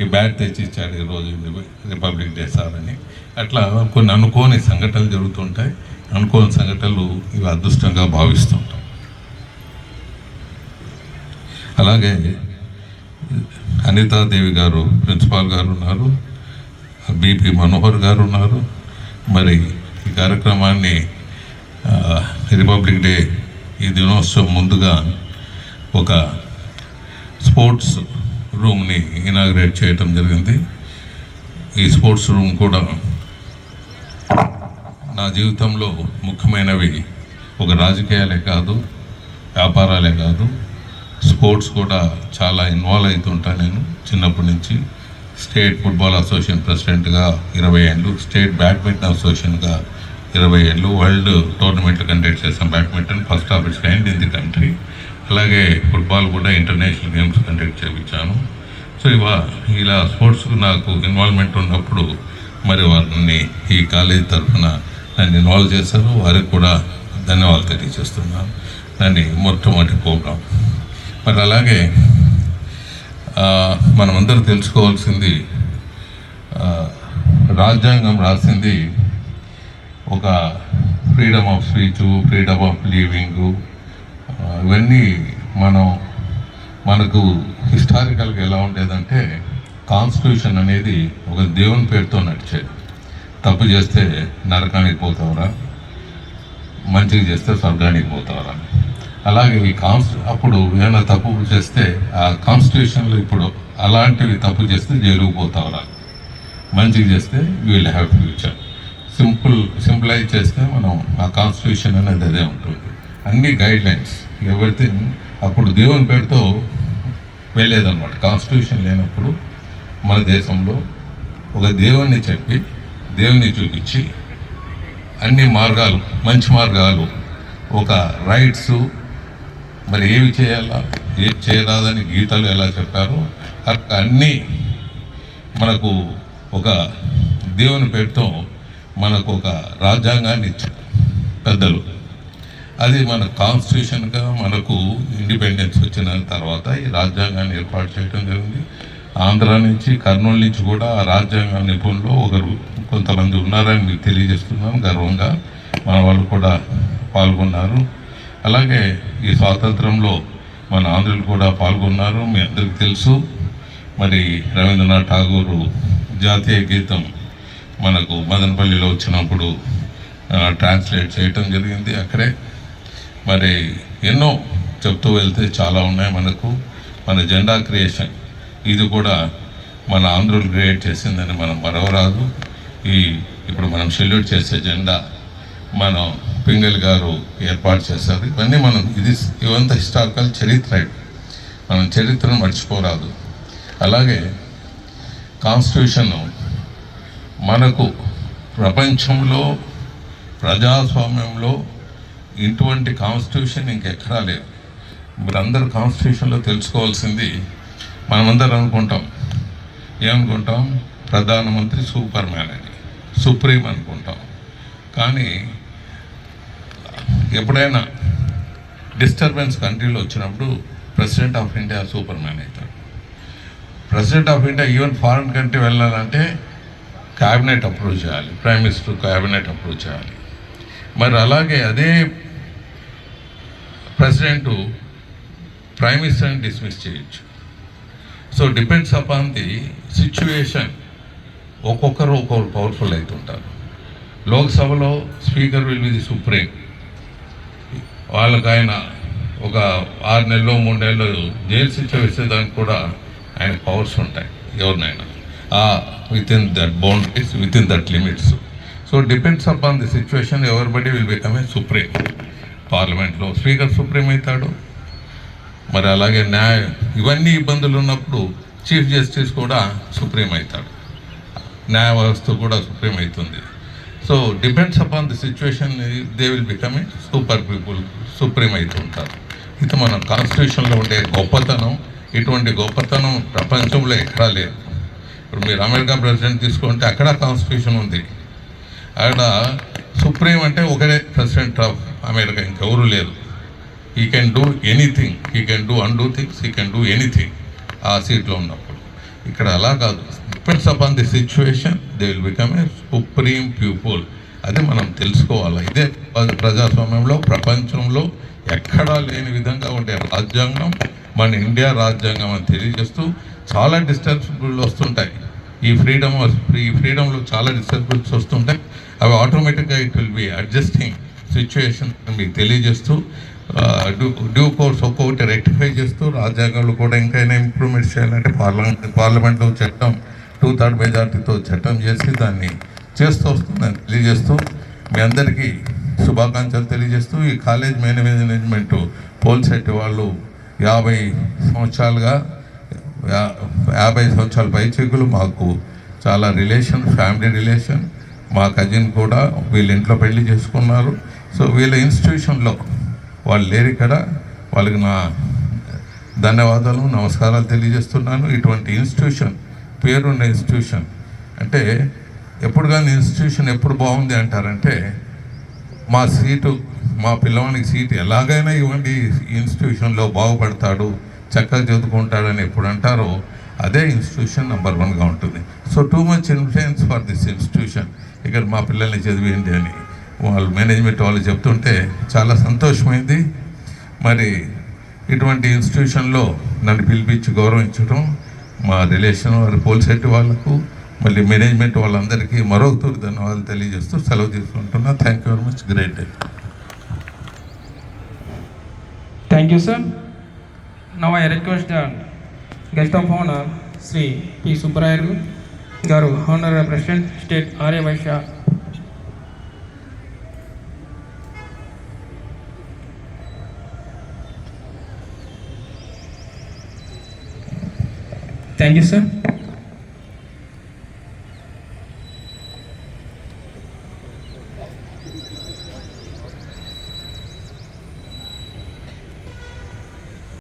ఈ బ్యాట్ తెచ్చి ఇచ్చాడు ఈరోజు రిపబ్లిక్ డే సార్ అని. అట్లా కొన్ని అనుకోని సంఘటనలు జరుగుతుంటాయి. అనుకోని సంఘటనలు ఇవి అదృష్టంగా భావిస్తుంటాం. అలాగే అనితాదేవి గారు ప్రిన్సిపాల్ గారు ఉన్నారు. బీపీ మనోహర్ గారు ఉన్నారు. మరి ఈ కార్యక్రమాన్ని రిపబ్లిక్ డే ఈ దినోత్సవం ముందుగా ఒక స్పోర్ట్స్ రూమ్ని ఇనాగ్రేట్ చేయటం జరిగింది. ఈ స్పోర్ట్స్ రూమ్ కూడా నా జీవితంలో ముఖ్యమైనవి ఒక రాజకీయాలే కాదు వ్యాపారాలే కాదు. స్పోర్ట్స్ కూడా చాలా ఇన్వాల్వ్ అవుతుంటాను నేను చిన్నప్పటి నుంచి. స్టేట్ ఫుట్బాల్ అసోసియేషన్ ప్రెసిడెంట్గా ఇరవై ఏళ్ళు స్టేట్ బ్యాడ్మింటన్ అసోసియేషన్గా ఇరవై ఏళ్ళు వరల్డ్ టోర్నమెంట్ కండక్ట్ చేసాం badminton first of its kind in the country. అలాగే ఫుట్బాల్ కూడా ఇంటర్నేషనల్ గేమ్స్ కండక్ట్ చేయించాను. సో ఇవా ఇలా స్పోర్ట్స్కు నాకు ఇన్వాల్వ్మెంట్ ఉన్నప్పుడు మరి వారిని ఈ కాలేజ్ తరఫున నన్ను ఇన్వాల్వ్ చేశారు. వారికి కూడా ధన్యవాదాలు తెలియజేస్తున్నాను. దాన్ని మొట్టమొదటి ప్రోగ్రాం. మరి అలాగే మనమందరూ మనమందరం తెలుసుకోవాల్సింది రాజ్యాంగం రాసింది ఒక freedom of speech freedom of living ఇవన్నీ మనం మనకు హిస్టారికల్గా ఎలా ఉండేదంటే కాన్స్టిట్యూషన్ అనేది ఒక దేవుని పేరుతో నడిచేది. తప్పు చేస్తే నరకానికి పోతావరా మంచిగా చేస్తే స్వర్గానికి పోతావరా. అలాగే ఈ కాన్స్టి అప్పుడు ఏమైనా తప్పు చేస్తే ఆ కాన్స్టిట్యూషన్లో ఇప్పుడు అలాంటివి తప్పు చేస్తే జైలుకు పోతావరా. మంచిగా చేస్తే you will have future. Simple simplise చేస్తే మనం ఆ కాన్స్టిట్యూషన్ అనేది అదే ఉంటుంది. అన్ని గైడ్ లైన్స్ ఎవ్రీథింగ్ అప్పుడు దేవుని పేరుతో వెళ్ళేదన్నమాట. కాన్స్టిట్యూషన్ లేనప్పుడు మన దేశంలో ఒక దేవుణ్ణి చెప్పి దేవుణ్ణి చూపించి అన్ని మార్గాలు మంచి మార్గాలు ఒక రైట్స్ మరి ఏమి చేయాలా ఏమి చేయరాదని గీతలు ఎలా చెప్పారో అట్లా అన్నీ మనకు ఒక దేవుని పేరుతో మనకు ఒక రాజ్యాంగాన్ని ఇచ్చారు పెద్దలు. అది మన కాన్స్టిట్యూషన్గా మనకు ఇండిపెండెన్స్ వచ్చిన తర్వాత ఈ రాజ్యాంగాన్ని ఏర్పాటు చేయడం జరిగింది. ఆంధ్ర నుంచి కర్నూలు నుంచి కూడా ఆ రాజ్యాంగ నిపుణులు ఒకరు కొంతమంది ఉన్నారని మీకు తెలియజేస్తున్నాను గర్వంగా. మన వాళ్ళు కూడా పాల్గొన్నారు. అలాగే ఈ స్వాతంత్రంలో మన ఆంధ్రులు కూడా పాల్గొన్నారు మీ అందరికీ తెలుసు. మరి రవీంద్రనాథ్ ఠాగూరు జాతీయ గీతం మనకు మదనపల్లిలో వచ్చినప్పుడు ట్రాన్స్లేట్ చేయటం జరిగింది అక్కడే. మరి ఎన్నో చెప్తూ వెళ్తే చాలా ఉన్నాయి మనకు. మన జెండా క్రియేషన్. ఇది కూడా మన ఆంధ్రులు క్రియేట్ చేసిందని మనం మరవరాదు. ఈ ఇప్పుడు మనం సెల్యూట్ చేసే జెండా మనం పింగల్ గారు ఏర్పాటు చేశారు. ఇవన్నీ మనం ఇది ఇవంతా హిస్టారికల్ చరిత్ర మనం చరిత్రను మర్చిపోరాదు. అలాగే కాన్స్టిట్యూషన్ మనకు ప్రపంచంలో ప్రజాస్వామ్యంలో ఇటువంటి కాన్స్టిట్యూషన్ ఇంకెక్కడా లేదు. ఇప్పుడు అందరు కాన్స్టిట్యూషన్లో తెలుసుకోవాల్సింది మనమందరం అనుకుంటాం. ఏమనుకుంటాం? ప్రధానమంత్రి సూపర్ మ్యాన్ అని సుప్రీం అనుకుంటాం. కానీ ఎప్పుడైనా డిస్టర్బెన్స్ కంట్రీలో వచ్చినప్పుడు president of India super man అవుతాడు. President of India even foreign country వెళ్ళాలంటే క్యాబినెట్ అప్రూవ్ చేయాలి. ప్రైమ్ మినిస్టర్ క్యాబినెట్ అప్రూవ్ చేయాలి. మరి అలాగే అదే ప్రెసిడెంట్ ప్రైమ్ మినిస్టర్ని డిస్మిస్ చేయొచ్చు. So depends upon the situation ఒక్కొక్కరు ఒక్కొక్కరు పవర్ఫుల్ అవుతుంటారు లోక్సభలో speaker will be the supreme. వాళ్ళకి ఆయన ఒక ఆరు నెలలో మూడు నెలలు జైలు శిక్ష వేసేదానికి కూడా ఆయన పవర్స్ ఉంటాయి. ఎవరినైనా. Within that boundaries within that limits so depends upon the situation everybody will become a supreme పార్లమెంట్లో స్పీకర్ సుప్రీం అవుతాడు. మరి అలాగే న్యాయ ఇవన్నీ ఇబ్బందులు ఉన్నప్పుడు చీఫ్ జస్టిస్ కూడా సుప్రీం అవుతాడు. న్యాయ వ్యవస్థ కూడా సుప్రీం అవుతుంది. So depends upon the situation they will become a super people supreme అవుతుంటారు ఇది మన కాన్స్టిట్యూషన్లో ఉండే గొప్పతనం ఇటువంటి గొప్పతనం ప్రపంచంలో ఎక్కడా లేదు. ఇప్పుడు మీరు అమెరికా ప్రెసిడెంట్ తీసుకుంటే అక్కడ కాన్స్టిట్యూషన్ ఉంది. అక్కడ సుప్రీం అంటే ఒకడే ప్రెసిడెంట్ ఆఫ్ అమెరికా ఇంకెవరు లేరు. He can do anything he can do undue things he can do anything ఆ సీట్లో ఉన్నప్పుడు. ఇక్కడ అలా కాదు. Depends upon the situation they will become a supreme people అది మనం తెలుసుకోవాలి. ఇదే ప్రజాస్వామ్యంలో ప్రపంచంలో ఎక్కడా లేని విధంగా ఉండే రాజ్యాంగం మన ఇండియా రాజ్యాంగం అని తెలియజేస్తూ చాలా డిస్టర్బుల్ వస్తుంటాయి. ఈ ఫ్రీడమ్ ఈ ఫ్రీడంలో చాలా డిస్టర్బెన్స్ వస్తుంటాయి. అవి ఆటోమేటిక్గా it will be adjusting situation మీకు తెలియజేస్తూ డ్యూ డ్యూ కోర్స్ ఒక్కొక్కటి రెక్టిఫై చేస్తూ రాజ్యాంగంలో కూడా ఇంకా ఇంప్రూవ్మెంట్స్ చేయాలంటే పార్లమెంట్ పార్లమెంట్లో చట్టం టూ థర్డ్ మెజార్టీతో చట్టం చేసి దాన్ని చేస్తూ వస్తుందని తెలియజేస్తూ మీ అందరికీ శుభాకాంక్షలు తెలియజేస్తూ ఈ కాలేజ్ మేనేజ్మెంట్ పోల్సెట్ వాళ్ళు యాభై సంవత్సరాలుగా యాభై సంవత్సరాల పైచికులు మాకు చాలా రిలేషన్ ఫ్యామిలీ రిలేషన్. మా కజిన్ కూడా వీళ్ళ ఇంట్లో పెళ్ళి చేసుకున్నారు. సో వీళ్ళ ఇన్స్టిట్యూషన్లో వాళ్ళు లేరు ఇక్కడ. వాళ్ళకి నా ధన్యవాదాలు నమస్కారాలు తెలియజేస్తున్నాను. ఇటువంటి ఇన్స్టిట్యూషన్ పేరున్న ఇన్స్టిట్యూషన్ అంటే ఎప్పుడు కానీ ఇన్స్టిట్యూషన్ ఎప్పుడు బాగుంది అంటారంటే మా సీటు మా పిల్లవానికి సీటు ఎలాగైనా ఇవ్వండి. ఇన్స్టిట్యూషన్లో బాగుపడతాడు. చక్కగా చదువుకుంటాడని ఎప్పుడు అంటారో అదే ఇన్స్టిట్యూషన్ నెంబర్ వన్గా ఉంటుంది. So too much influence for this institution ఇక్కడ మా పిల్లల్ని చదివేయండి అని వాళ్ళు మేనేజ్మెంట్ వాళ్ళు చెప్తుంటే చాలా సంతోషమైంది. మరి ఇటువంటి ఇన్స్టిట్యూషన్లో నన్ను పిలిపించి గౌరవించడం మా రిలేషన్ వారి పోల్సెట్ వాళ్ళకు మళ్ళీ మేనేజ్మెంట్ వాళ్ళందరికీ మరొక తూరి ధన్యవాదాలు తెలియజేస్తూ సెలవు తీసుకుంటున్నా. Thank you very much great thank you sir now I request guest of honour Shri P Subbarayaru garu honour president state Arya Vaishya thank you sir